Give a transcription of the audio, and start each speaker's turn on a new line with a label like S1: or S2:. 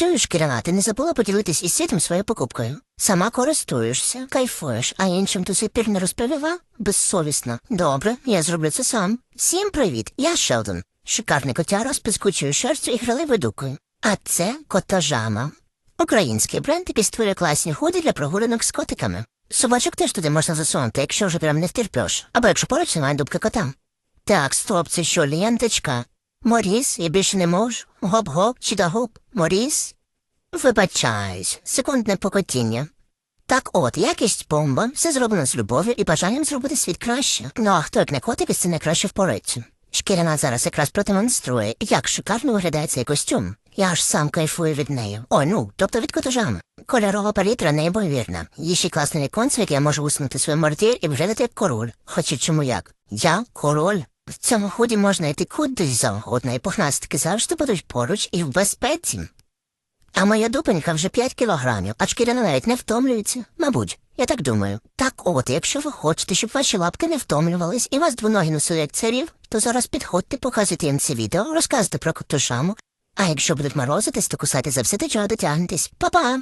S1: Чуєш, Кірана, ти не забула поділитись із світом своєю покупкою. Сама користуєшся, кайфуєш, а іншим до сих пір не розповіла? Безсовісно. Добре, я зроблю це сам. Всім привіт, я Шелдон. Шикарний котяра з пискучою шерстю і граливою дукою. А це котажама. Український бренд, який створює класні ходи для прогулянок з котиками. Собачок теж туди можна засунути, якщо вже прям не втерпеш. Або якщо поруч немає дубки кота. Так, стоп, це що, ленточка? Моріс, я більше не можу. Гоп-гоп, чи да гоп. Моріс? Вибачаюсь, секундне покотіння. Так от, якість бомба, все зроблено з любов'ю і бажанням зробити світ краще. Ну а хто як не котик, це найкраще впорається. Шкіряна зараз якраз продемонструє, як шикарно виглядає цей костюм. Я аж сам кайфую від неї. О, ну, тобто від котожами. Кольорова палітра неймовірна. Є ще класний віконце, я можу усунути свій мортір і виглядати як король. Хоча чому як? Я король. В цьому ході можна йти кудись завгодно, і пухнастики завжди будуть поруч і в безпеці. А моя дупенька вже 5 кілограмів, а шкіряна навіть не втомлюється. Мабуть, я так думаю. Так от, якщо ви хочете, щоб ваші лапки не втомлювались і вас двоногі носили як царів, то зараз підходьте, показуйте їм це відео, розказуйте про котушаму. А якщо будуть морозитись, то кусайте за все до чого дотягнетесь. Па-па!